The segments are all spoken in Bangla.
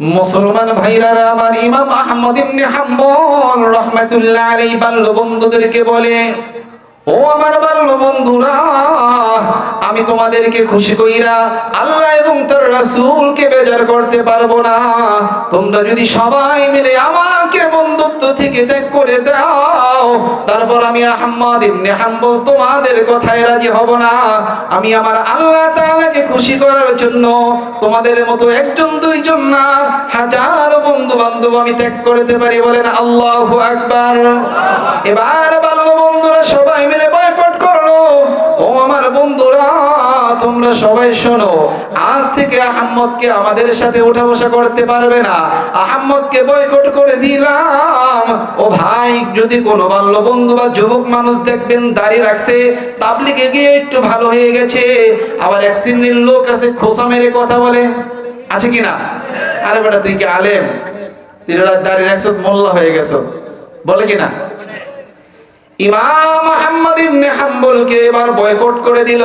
মুসলমান ভাইরা আমার ইমাম আহমদ ইবনে হাম্বল রাহমাতুল্লাহ আলাইহি বাল্য বন্ধুদেরকে বলে, ও আমার বাল্য বন্ধুরা আমি তোমাদেরকে খুশি কইরা আল্লাহ এবং তার রাসূলকে বেজার করতে পারব না। তোমরা যদি সবাই মিলে আমাকে বন্ধুত্ব থেকে ত্যাগ করে দাও। তারপর আমি আহম্মদ ইবনে হাম্বল তোমাদের কথায় রাজি হব না। আমি আমার আল্লাহ তাআলাকে খুশি করার জন্য তোমাদের মতো একজন, দুইজন না, হাজার বন্ধু বান্ধব আমি ত্যাগ করতে পারি বলেন আল্লাহু আকবার। এবার বাল্য বন্ধুরা সবাই মিলে তোমরা সবাই শোনো, আজ থেকে আহম্মদকে আমাদের সাথে উঠা বসা করতে পারবে না। আহম্মদকে বয়কট করে দিলাম। ও ভাই, যদি কোনো বাল্য বন্ধু বা যুবক মানুষ দেখবেন দাড়ি রাখছে, তাবলিগে গিয়ে একটু ভালো হয়ে গেছে। আবার এক শ্রেণির লোক আছে, খোসা মেরে কথা বলে। আছে কি না? আরে বেটা, তুই কি আলেম? তিনটা দাড়ি রাখছো, মোল্লা হয়ে গেছো। বলে কি না? ইমাম আহম্মদ ইবনে হাম্বলকে এবার বয়কট করে দিল।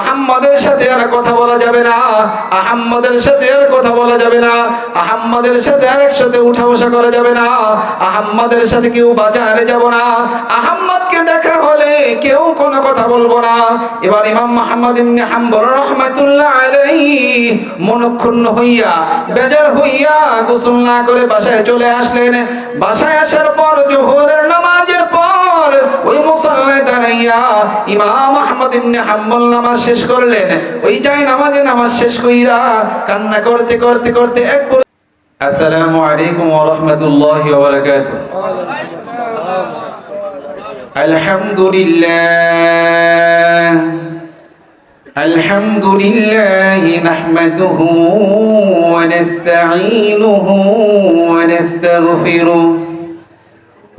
আহম্মদের সাথে আর কথা বলা যাবে না। আহম্মদের সাথে আর কথা বলা যাবে না। আহম্মদের সাথে আর একসাথে উঠা বসা করা যাবে না। আহম্মদের সাথে কেউ বাজারে যাব না। আহম্মদকে দেখা হলে কেউ কোনো কথা বলব না। এবার ইমাম মোহাম্মদ ইবনে হাম্বল রহমাতুল্লাহ আলাইহি মনক্ষুণ্ণ হইয়া, বেজার হইয়া গোসল না করে বাসায় চলে আসলেন। বাসায় আসার পর জোহরের ওই মুসল্লায় দাঁড়াইয়া ইমাম আহমদ ইবনে হাম্বল নামাজ শেষ করলেন ওই যাই নামাজে নামাজ শেষ কইরা কান্না করতে করতে করতে এক আসসালামু আলাইকুম ওয়া রাহমাতুল্লাহি ওয়া বারাকাতুহু الحمد لله الحمد لله نحمده ونستعينه ونستغفره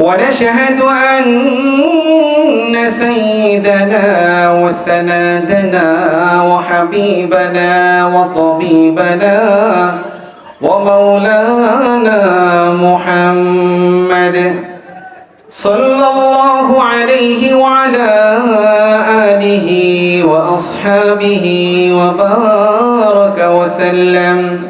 ونشهد أن سيدنا وسندنا وحبيبنا وطبيبنا ومولانا محمد صلى الله عليه وعلى آله وأصحابه وبارك وسلم.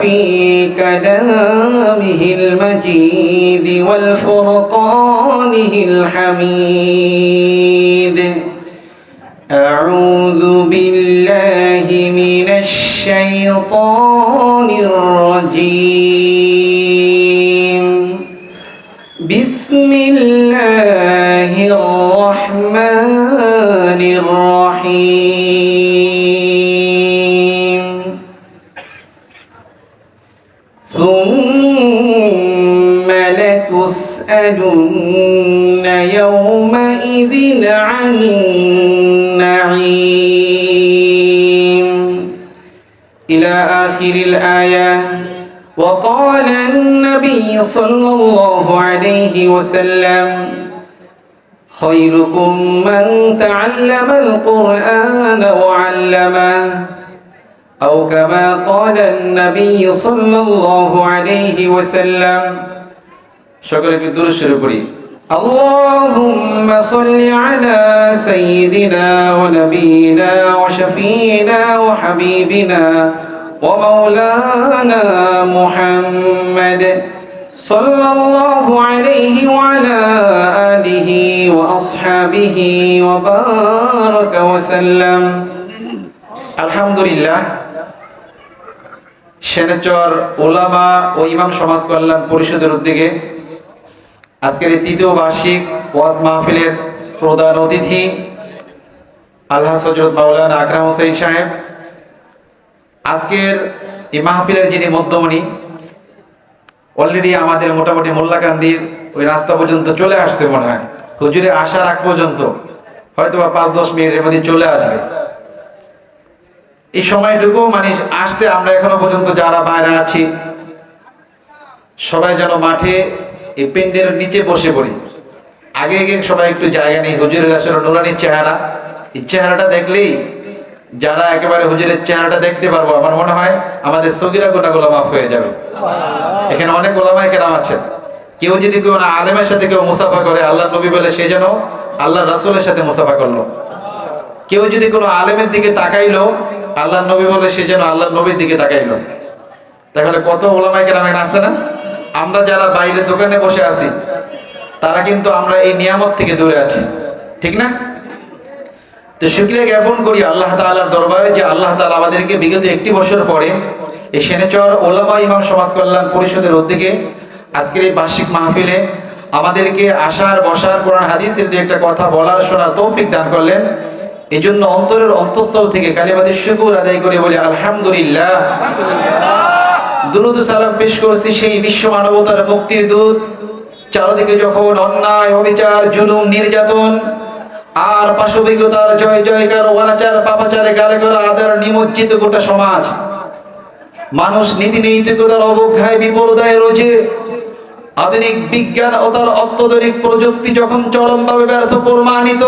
في كلامه المجيد والفرقانه الحميد أعوذ بالله من الشيطان الرجيم إلى آخر الآية. وقال النبي صلى الله عليه وسلم خيركم من تعلم القرآن وعلمه. أو كما قال النبي صلى الله عليه وسلم شكرا بدر الشربري اللهم صل على سيدنا ونبينا وشفينا وحبيبنا ومولانا محمد صلى الله عليه وعلى آله وأصحابه وبارك وسلم الحمد لله সেনেচর ওলামা ও ইমাম সমাজ কল্যাণ পরিষদের উদ্যোগে আজকের এই তৃতীয় বার্ষিক ওয়াজ মাহফিলের প্রধান অতিথি আল্লাহ সজরত মাওলানা আকরাম হোসেন সাহেব, আজকের এই মাহফিলের যিনি মধ্যমণি অলরেডি আমাদের মোটামুটি মোল্লাকান্দির ওই রাস্তা পর্যন্ত চলে আসছে মনে হয়। হুজুরে আসার আগ পর্যন্ত হয়তো বা পাঁচ দশ মিনিটের মধ্যে চলে আসবে। এই সময়টুকু মানে আসতে আমরা এখনও পর্যন্ত যারা বাইরে আছি, সবাই যেন মাঠে এই পেন্ডের নিচে বসে পড়ি। আগে আগে সবাই একটু জায়গা নেই হুজুরের আসলে নুরানির চেহারা। এই চেহারাটা দেখলেই যারা একেবারে হুজুরের চেহারাটা দেখতে পারব আমার মনে হয় আমাদের সগিরা গোনাগুলো মাফ হয়ে যাবে। এখানে অনেক ওলামায় কেরাম আছেন। কেউ যদি কেউ না আলেমের সাথে কেউ মুসাফা করে আল্লাহ নবী বলে সে যেন আল্লাহ রাসূলের সাথে মুসাফা করল। কেউ যদি কোনো আলেমের দিকে তাকাইলো আল্লাহ নবী বলে সে যেন আল্লাহ নবীর দিকে তাকাইলো। তাহলে কত ওলামায় কেরাম এখানে আছে না? আমরা যারা বাইরে দোকানে বসে আছি, তারা কিন্তু আমরা এই নিয়ামত থেকে দূরে আছি। ঠিক না? তো শুক্রিয়া জ্ঞাপন করি আল্লাহ তালার দরবারে যে আল্লাহ তাআলা আমাদেরকে বিগত একটি বছর পরে এই সেনেচর ওলামা ইমাম সমাজ কল্যাণ পরিষদের উদ্যোগে আজকের এই বার্ষিক মাহফিলে আমাদেরকে আসার, বসার, কোরআন, হাদিসের দু একটা কথা বলার, শোনার তৌফিক দান করলেন। এই জন্য অন্তরের অন্তঃস্থল থেকে কালিমাদের শুকুর আদায় করে বলি আলহামদুলিল্লাহ। দুরুদ সালাম পেশ করছি সেই বিশ্ব মানবতার মুক্তির দূত। চারদিকে যখন অন্যায়, অবিচার, জুলুম, নির্যাতন, আর পাশবিকতার জয়, জয়কার, অনাচার, পাপাচারে গালে গলা আদার নিমজ্জিত গোটা সমাজ। মানুষ নীতি নৈতিকতার অবজ্ঞায় বিপর্যয় রয়েছে আধুনিক বিজ্ঞান ও তার অত্যাধুনিক প্রযুক্তি যখন চরমভাবে ব্যর্থ, প্রমাণিত,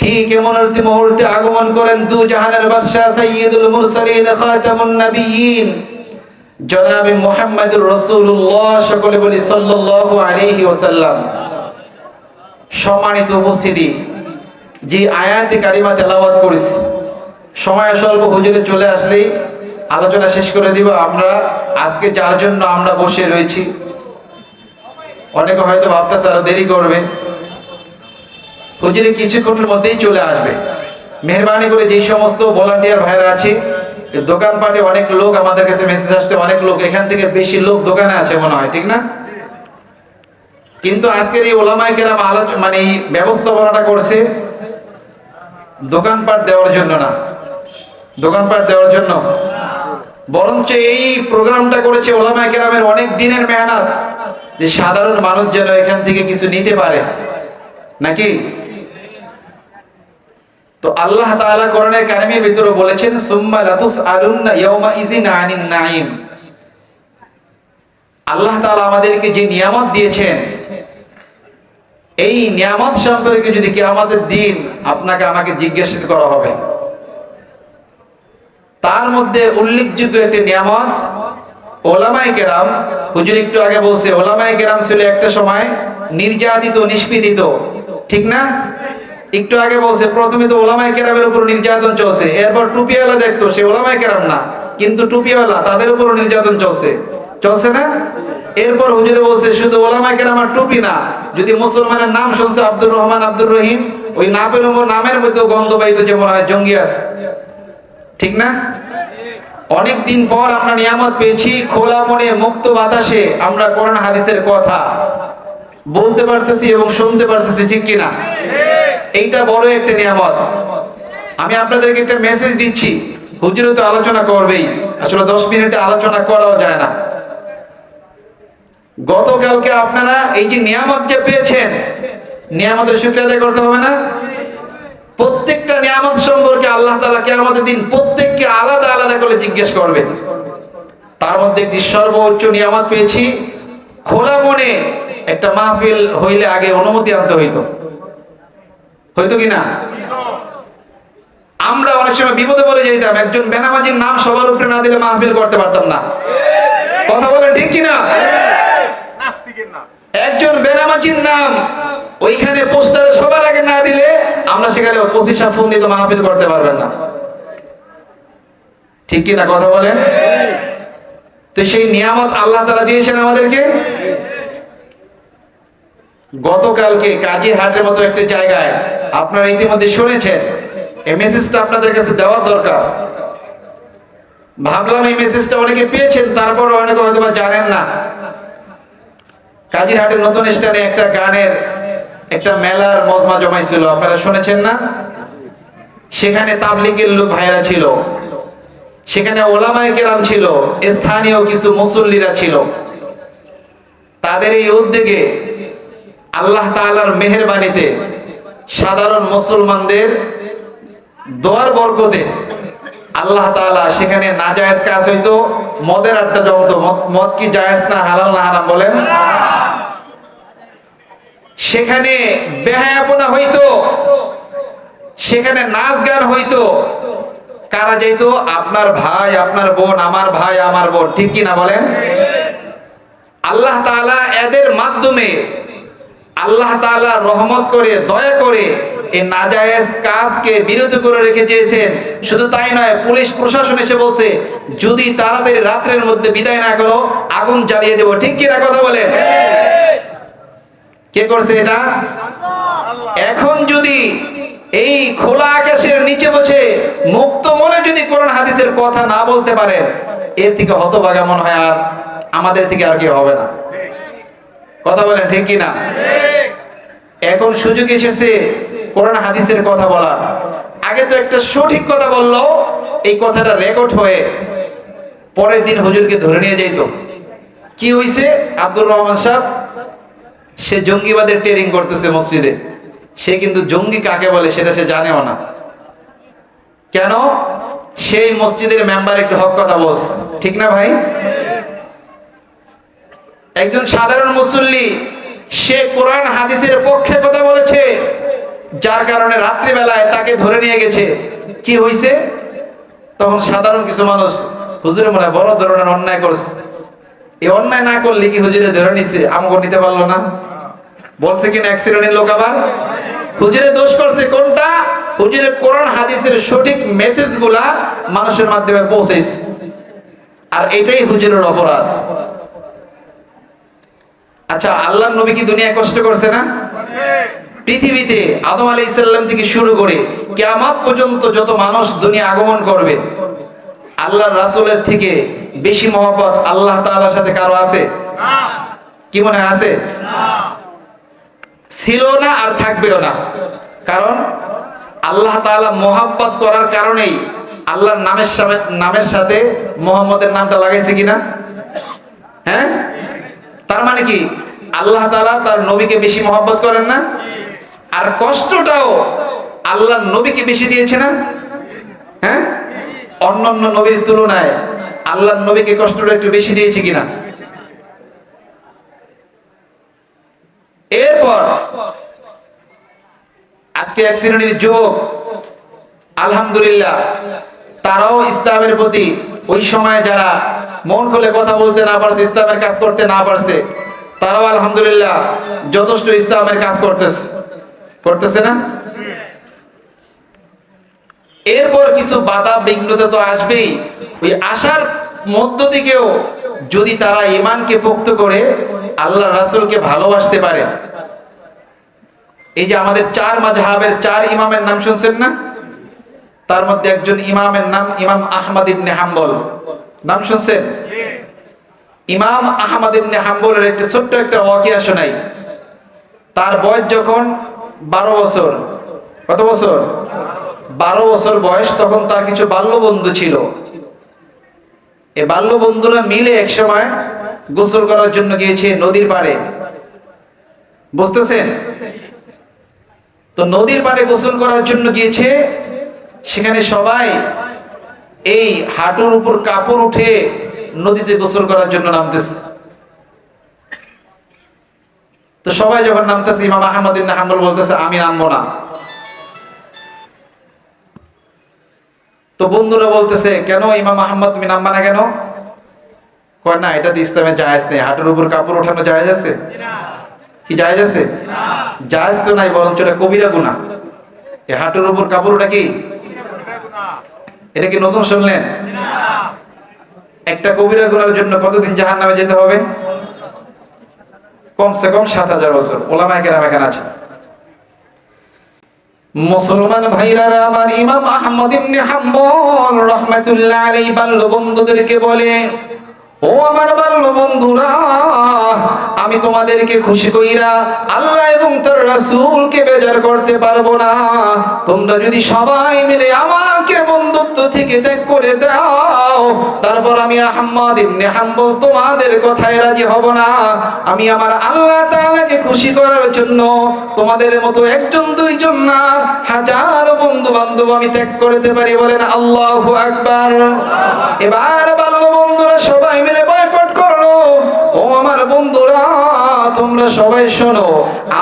ঠিক এমন মুহূর্তে আগমন করেন দু জাহানের বাদশাহ সাইয়্যিদুল মুরসালিন, খাতামুন নবিয়্যিন। জনাবে মুহাম্মদুর রাসূলুল্লাহ, সকলে বলি সাল্লাল্লাহু আলাইহি ওয়াসাল্লাম। সম্মানিত উপস্থিতি, যে আয়াতে কারিমা তেলাওয়াত করেছি, সময় স্বল্প হুজুরে চলে আসলেই আলোচনা শেষ করে দিব আমরা। আজকে যার জন্য আমরা বসে রয়েছি, অনেকে হয়তো ভাবতেছে আরও দেরি করবে। হুজুরে কিছুক্ষণের মধ্যেই চলে আসবে। মেহরবানি করে যেই সমস্ত ভলান্টিয়ার ভাইরা আছে দোকানপাটে অনেক লোক আমাদের কাছে মেসেজ আসতে অনেক লোক, এখান থেকে বেশি লোক দোকানে আছে মনে হয়, ঠিক না? কিন্তু আজকের এই ওলামাই কেরাম আলোচনা মানে ব্যবস্থাপনাটা করছে দোকানপাট দেওয়ার জন্য না। দোকানপাট দেওয়ার জন্য। বরঞ্চ এই প্রোগ্রামটা করেছে ওলামাই কেরামের অনেক দিনের মেহনত যে সাধারণ মানুষ যেন এখান থেকে কিছু নিতে পারে। নাকি? তো আল্লাহ তাআলা কোরআনের কারিমের ভিতরে বলেছেন, সুম্মা লাতুস আলুন্না ইয়াউমা ইযিন আনিন নাঈম। আল্লাহ তাআলা আমাদেরকে যে নিয়ামত দিয়েছেন, এই নিয়ামত সম্পর্কে যদি কি আমাদের দিন আপনাকে আমাকে জিজ্ঞেস করা হবে, তার মধ্যে উল্লেখযোগ্য একটি নিয়ামত ওলামাই কেরাম, হুজুর একটু আগে বলছে ওলামাই কেরাম ছিল একটা সময় নির্যাতিত, নিষ্পীড়িত, ঠিক না? একটু আগে বলছে, প্রথমে তো ওলামাই কেরামের উপর নির্যাতন চলছে, এরপর টুপিওয়ালা দেখতো, সে ওলামাই কেরাম না, কিন্তু টুপিওয়ালা তাদের উপর নির্যাতন চলছে। চলছে না? এরপর হুজুরে বলছে, শুধু ওলামাই কেরাম আর টুপি না, যদি মুসলমানের নাম শুনছে আব্দুর রহমান, আব্দুর রহিম, ওই নাপের নামের মধ্যেও গন্ধ পাইতো যেমন হয় জঙ্গি আছে। ঠিক না? অনেক দিন পর আমরা নিয়ামত পেয়েছি, খোলা মনে মুক্ত বাতাসে আমরা কোরআন হাদিসের কথা বলতে পারতেছি এবং শুনতে পারতেছি, ঠিক কিনা? এইটা বড় একটা নিয়ামত। আমি আপনাদেরকে একটা মেসেজ দিচ্ছি। হুজুরে তো আলোচনা করবেই। আসলে দশ মিনিটে আলোচনা করাও যায় না। গতকালকে আপনারা এই যে নিয়ামত যে পেয়েছেন, নিয়ামতের শুক্রিয়া আদায় করতে হবে না? প্রত্যেকটা নিয়ামত সম্পর্কে আল্লাহ তাআলা কিয়ামতের দিন প্রত্যেককে আলাদা আলাদা করে জিজ্ঞেস করবে। তার মধ্যে একটি সর্বোচ্চ নিয়ামত পেয়েছি। খোলা মনে একটা মাহফিল হইলে আগে অনুমতি আনতে হইতো। হইতো কিনা? আমরা অনেক সময় বিপদে পড়ে যেতাম, একজন বেনামাজির নাম সবার উপরে না দিলে মাহফিল করতে পারতাম না। কথা বলেন ঠিক কিনা? একজন বেনামাজির নাম ওইখানে পোস্টারে সবার আগে না দিলে আমরা সেখানে পঁচিশ ফোন দিয়ে মাহফিল করতে পারবেন না। ঠিক কিনা কথা বলেন? তো সেই নিয়ামত আল্লাহ তারা দিয়েছেন আমাদেরকে? গতকালকে কাজী হাটের মতো একটা জায়গায় আপনারা ইতিমধ্যে শুনেছেন। এই মেসেজটা আপনাদের কাছে দেওয়া দরকার। ভাবলাম এই মেসেজটা অনেকে পেয়েছেন তারপর অনেকে হয়তো জানেন না। কাজিরহাটের নতুন স্টানে একটা গানের একটা মেলার মজমা জমাইছিল, আপনারা শুনেছেন না? সেখানে তাবলিগের লোক ভাইরা ছিল। সেখানে ওলামায়ে কেরাম ছিল, স্থানীয় কিছু মুসল্লিরা ছিল। তাদের এই উদ্যোগে আল্লাহ তাআলার মেহেরবানিতে সাধারণ মুসলমানদের দোয়ার বরকতে আল্লাহ তাআলা সেখানে না নাজায়েজ কাজ হইতো, মদের আড্ডা জমতো মদ- কি জায়েজ না হালাল না হারাম বলেন? সেখানে বেহায়াপনা হইতো, সেখানে নাচ গান হইতো। কারা যেত আপনার ভাই, আপনার বোন, আমার ভাই, আমার বোন। ঠিক কি না বলেন? আল্লাহ তাআলা এদের মাধ্যমে আল্লাহ তাআলা রহমত করে, দয়া করে এই নাজায়েজ কাজকে বিরত করে রেখে দিয়েছেন। শুধু তাই নয়, পুলিশ প্রশাসন এসে বলছে, যদি তাড়াতাড়ি রাত্রের মধ্যে বিদায় না করো, আগুন জ্বালিয়ে দেবো। ঠিক কি না কথা বলেন? কে করছে এটা? এখন যদি এই খোলা আকাশের নিচে বসে মুক্ত মনে যদি কোরআন হাদিসের কথা না বলতে পারেন এর থেকে হতভাগা মনে হয় আর আমাদের থেকে আর কি হবে না। কথা বলেন, ঠিক কি না? এখন সুযোগ এসেছে কোরআন হাদিসের কথা বলার। আগে তো একটা সঠিক কথা বলল, এই কথাটা রেকর্ড হয়ে পরের দিন হুজুরকে ধরে নিয়ে যাইতো। কি হইছে? আব্দুর রহমান সাহেব, সে জঙ্গিবাদের ট্রেনিং করতেছে মসজিদে। সে কিন্তু জঙ্গি কাকে বলে সেটা সে জানেও না। কেন? সেই মসজিদের মেম্বার একটু হক কথা বলছে। ঠিক না ভাই? একজন সাধারণ মুসল্লি, সে কোরআন হাদিসের পক্ষে কথা বলেছে, যার কারণে রাত্রিবেলায় তাকে ধরে নিয়ে গেছে। কি হইছে? তখন সাধারণ কিছু মানুষ হুজুরে মনে বড় ধরনের অন্যায় করছে। এই অন্যায় না করলে কি হুজুরে ধরে নিছে? আমাকে নিতে পারল না। বলছে কিনা অ্যাক্সিডেন্টের লোক আবার? হুজুরে দোষ করছে কোনটা? হুজুরে কোরআন হাদিসের সঠিক মেসেজগুলা মানুষের মাধ্যমে পৌঁছেছে। আর এটাই হুজুরের অপরাধ। আচ্ছা আল্লাহ নবী কি দুনিয়ায় কষ্ট করছে না? পৃথিবীতে আদম আলী ইসলাম থেকে শুরু করে কেয়ামত পর্যন্ত যত মানুষ দুনিয়া আগমন করবে, আল্লাহর রাসূলের থেকে বেশি মহব্বত আল্লাহ তাআলার সাথে কারও আছে? কি মনে আছে? ছিল না আর থাকবেও না। কারণ আল্লাহ তাআলা মহাব্বত করার কারণেই আল্লাহর নামের নামের সাথে মোহাম্মদের নামটা লাগাইছে কিনা? হ্যাঁ? মানে কি? আল্লাহ তাআলা তার নবীকে বেশি মহব্বত করেন না? আর কষ্টটাও আল্লাহর নবীকে বেশি দিয়েছে না? হ্যাঁ? অন্যান্য নবীর তুলনায় আল্লাহর নবীকে কষ্টটা একটু বেশি দিয়েছে কিনা? এরপর আজকে এক শ্রেণির যুবক, আলহামদুলিল্লাহ, তারাও ইসলামের প্রতি ওই সময় যারা মন খুলে কথা বলতে না পারছে, ইসলামের কাজ করতে না পারছে তারাও আলহামদুলিল্লাহ যথেষ্ট ইসলামের কাজ করতেছে। করতেছে না? এরপর কিছু বাধা বিঘ্নতা তো আসবেই। ওই আসার মধ্য থেকেও যদি তারা ইমানকে পোক্ত করে আল্লাহ রাসুলকে ভালোবাসতে পারে। এই যে আমাদের চার মাযহাবের চার ইমামের নাম শুনছেন না? তার মধ্যে একজন ইমামের নাম ইমাম আহমদ ইবনে হাম্বল। নাম শুনছেন? ইমাম আহমদ ইবনে হাম্বলের একটা ছোট্ট একটা ওয়াকিয়া শোনাই তার বয়স যখন বারো বছর, কত বছর? বারো বছর বয়স তখন তার কিছু বাল্য বন্ধু ছিল। এ বাল্য বন্ধুরা মিলে এক সময় গোসল করার জন্য গিয়েছে নদীর পাড়ে। বুঝতেছেন? তো নদীর পাড়ে গোসল করার জন্য গিয়েছে, সেখানে সবাই এই হাঁটুর উপর কাপড় উঠে নদীতে গোসল করার জন্য নামতেছে। তো সবাই যখন নামতেছে, ইমাম আহমদ ইবনে হাম্বল বলতেছে, আমি নামবো না। তো বন্ধুরা বলতেছে, কেন ইমাম আহমদ, তুমি নামবা না কেন? কয়, না, এটা তো ইসলামে জায়েজ নেই। হাঁটুর উপর কাপড় ওঠানো জায়েজ আছে? কি জায়েজ আছে? জায়েজ তো নাই, বরঞ্চ এটা কবিরা গুনাহ। এই হাঁটুর উপর কাপড় ওটা কি? এটা কি নতুন শুনলেন? একটা কবিরা গুনার জন্য কতদিন জাহান নামে যেতে হবে? কমসে কম সাত হাজার বছর। ওলামায় কেরাম এখানে আছে। মুসলমান ভাইরা আমার ইমাম আহমদ ইবনে হাম্বল রাহমাতুল্লাহ আলাইহি বাল্য বন্ধুদেরকে বলে, ও আমার বাল্য বন্ধুরা আমি তোমাদেরকে খুশি কইরা আল্লাহ এবং তার রাসূলকে বেজার করতে পারব না। তোমরা যদি সবাই মিলে আমাকে বন্ধু বন্ধুত্ব থেকে ত্যাগ করে দাও। তারপর আমি আহম্মদ ইবনে হাম্বল তোমাদের কথায় রাজি হব না। আমি আমার আল্লাহ তাআলাকে খুশি করার জন্য তোমাদের মতো একজন, দুইজন না, হাজার বন্ধু বান্ধব আমি ত্যাগ করতে পারি বলেন আল্লাহু আকবার। এবার বাল্য বন্ধুরা সবাই মিলে সবাই শোনো,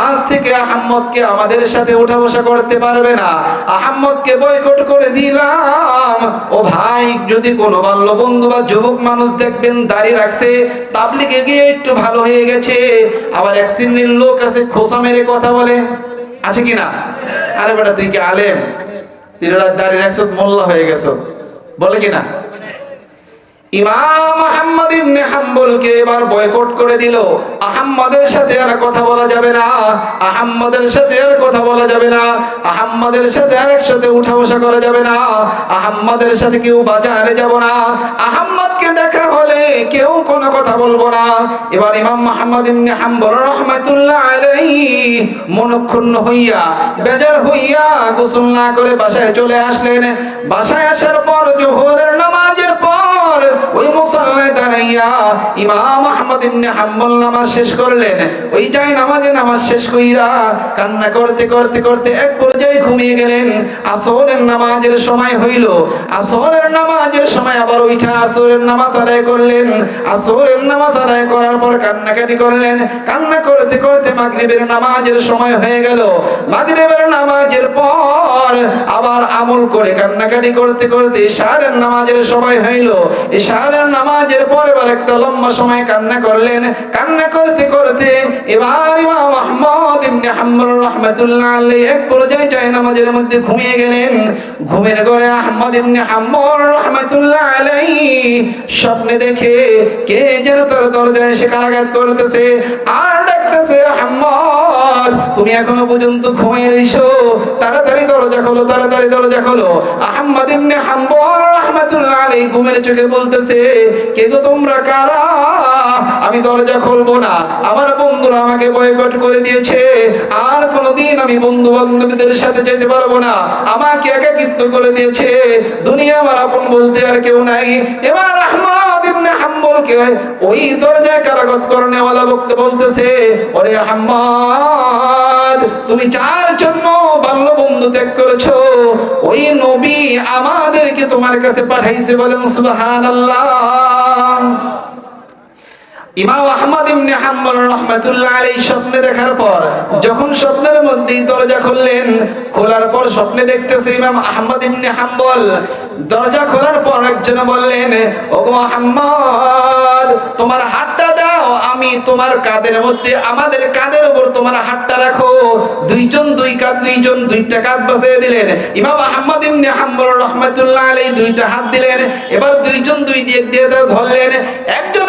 আজ থেকে আহম্মদকে আমাদের সাথে উঠা বসা করতে পারবে না। আহম্মদকে বয়কট করে দিলাম। ও ভাই, যদি কোনো বাল্য বন্ধু বা যুবক মানুষ দেখবেন দাঁড়িয়ে রাখছে তাবলিগে গিয়ে একটু ভালো হয়ে গেছে। আবার এক শ্রেণির লোক আছে, খোসা মেরে কথা বলে। আছে কিনা আরে বেটা, তুই কি আলেম? তিনটা দাঁড়িয়ে রাখছো, মোল্লা হয়ে গেছো। বলে কিনা ইমাম আহম্মদ ইবনে হাম্বলকে এবার বয়কট করে দিল। আহম্মদের সাথে আর কথা বলা যাবে না। আহম্মদের সাথে আর কথা বলা যাবে না। আহম্মদের সাথে আর একসাথে উঠা বসা করা যাবে না। আহম্মদের সাথে কেউ বাজারে যাব না। আহম্মদকে দেখা হলে কেউ কোনো কথা বলব না। এবার ইমাম ইবনে হাম্বল রাহমাতুল্লাহ আলাইহি মনক্ষুণ্ণ হইয়া, বেজার হইয়া গোসল না করে বাসায় চলে আসলেন। বাসায় আসার পর জোহরের ওই মুসল্লায় দাঁড়াইয়া ইমাম আহমদ ইবনে হাম্বল নামাজ শেষ করলেন। ওই যাই নামাজে নামাজ শেষ কইরা কান্না করতে করতে করতে এক পর্যায়ে ঘুমিয়ে গেলেন। আসরের নামাজের সময় হইল। আসরের নামাজের সময় আবার ওইটা আসরের নামাজ আদায় করলেন। আসরের নামাজ আদায় করার পর কান্নাকাটি করলেন। কান্না করতে করতে মাগরিবের নামাজের সময় হয়ে গেল। মাগরিবের নামাজের পর আবার আমল করে কান্নাকাটি করতে করতে ইশারের নামাজের সময় হইল। ইশারের নামাজের পর এবার একটা লম্বা সময় কান্না করলেন। কান্না করতে করতে এবার তুমি এখনও পর্যন্ত ঘুমিয়ে রইছো? তাড়াতাড়ি দরজা খোলো, তাড়াতাড়ি দরজা খোলো। আহমদ ইবনে হাম্বল রাহমাতুল্লাহ আলাইহি ঘুমের চোখে বলতেছে কে গো তোমরা কারা? আমি দরজা খুলবো না। আমার বন্ধুরা আমাকে বয়কট করে দিয়েছে। আর কোনোদিন আমি বন্ধু বান্ধবীদের সাথে যেতে পারব না। আমাকে একাকিত্ব করে দিয়েছে। দুনিয়া আমার আপন বলতে আর কেউ নাই। এবার আহমদ ইবনে হাম্বলকে ওই দরজায় কারাগত করনে ওয়ালা ভক্ত বলতেছে, ওরে হাম্মাদ, তুমি চার জন্য বাল্য বন্ধু ত্যাগ করেছ, ওই নবী আমাদেরকে তোমার কাছে পাঠাইছে বলেন সুবহানাল্লাহ। ইমাম আহমদ হাম্বল রাহমাতুল্লাহ স্বপ্নে দেখার পর, যখন স্বপ্নের দরজা খুললেন, খোলার পর স্বপ্নে দেখতেছে ইমাম আহমদ ইবনে হাম্বল। দরজা খোলার পর একজন বললেন তোমার হাতটা দাও, আমি তোমার কাঁধের মধ্যে, আমাদের কাঁধের উপর তোমার হাতটা রাখো। দুইজন দুই কাঁধ, দুইজন দুইটা কাঁধ বসিয়ে দিলেন। ইমাম আহমদ ইবনে হাম্বল রাহমাতুল্লাহ আলাইহি দুইটা হাত দিলেন। এবার দুইজন দুই দিক দিয়ে ধরলেন। একজন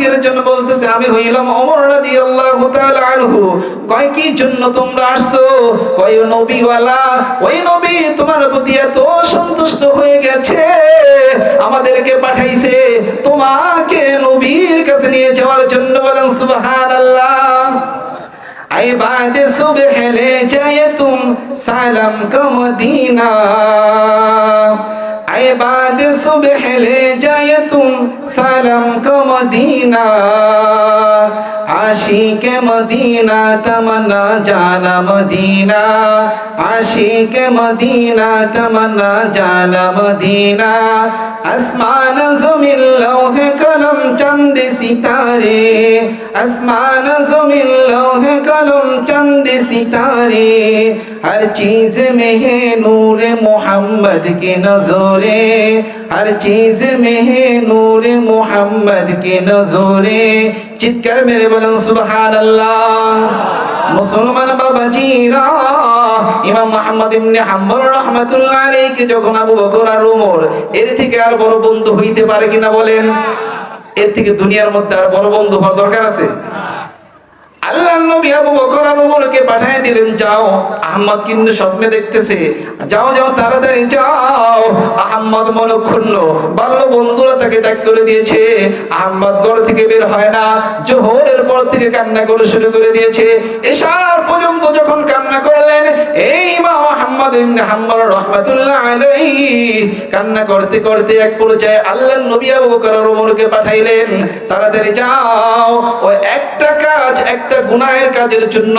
আর বাম দিকের জন বলতেছে, আমি হইলাম ওমর রাদিয়াল্লাহু তাআলা আনহু। কয়, কি জন্য তোমরা আসছো? কয় নবীওয়ালা, ওই নবী তোমার প্রতি এত সন্তুষ্ট হয়ে গেছে। আমাদেরকে পাঠাইছে। তোমাকে নবীর কাছে নিয়ে যাওয়ার জন্য বলেন, সুবহানাল্লাহ। আই বাদ সুবহ লে যায় তুম সালাম কা মদিনা। আই বাদ সুবহ লে যায় হারাম কো মদিনা। আশিকে মদিনা তমনা জানা মদিনা। আশিকে মদিনা তমনা জানা মদিনা। আসমান জমিন লৌহে কলম চন্দ সিতারে আসমান জমিন লৌহে কলম চন্দ সিতারে ہر چیز میں ہے نور محمد کی نظوریں ہر چیز میں ہے نور محمد کی نظوریں چت کر میرے بلند سبحان اللہ مسلمان بابا جی رام ইমাম মুহাম্মদ ইবনে হাম্বল রাহমাতুল্লাহ আলাইহি যখন আবু বকর আর ওমর এর থেকে আর বড় বন্ধু হইতে পারে কিনা বলেন? এর থেকে দুনিয়ার মধ্যে আর বড় বন্ধু হওয়ার দরকার আছে? আল্লাহ নবী আবু আহমদ কিন্তু স্বপ্নে দেখতেছে, যাও যাও, তাড়াতাড়ি যাও। আহমদ তাকে আহমদ বের হয় না, জোহরের পর থেকে কান্না করে শুরু করে দিয়েছে। এসার পর্যন্ত যখন কান্না করলেন, এই মা মোহাম্মদ ইবনে হাম্বল রাহমাতুল্লাহ আলাইহি কান্না করতে করতে এক পর্যায়ে আল্লাহর নবী আবু বকর আর পাঠাইলেন, তাড়াতাড়ি যাও। ওই একটা কাজ, একটা গুনাহের কাজের জন্য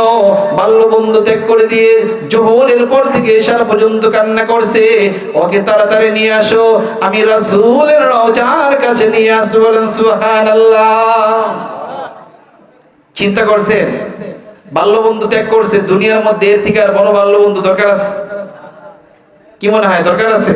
বাল্য বন্ধু ত্যাগ করে দিয়ে জোহরের পর থেকে এসার পর্যন্ত কান্না করছে। ওকে তাড়াতাড়ি নিয়ে আসো, আমি রাসূলের রওজার কাছে নিয়ে আসব বলেন, সুবহানাল্লাহ। চিন্তা করছেন? বাল্যবন্ধু ত্যাগ করছে, দুনিয়ার মধ্যে এর থেকে আর বড় বাল্যবন্ধু দরকার আছে? কি মনে হয়, দরকার আছে?